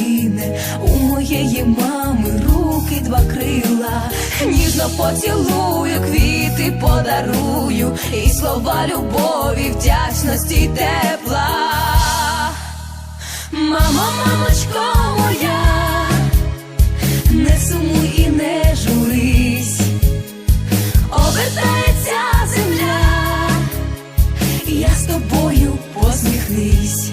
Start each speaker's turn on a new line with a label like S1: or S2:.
S1: у мами руки два крила, ніжно поцілую, квіти подарую, і слова любові, вдячності й тепла. Мамо, мамочко моя, не сумуй і не журись, обертається земля, я з тобою посміхнись.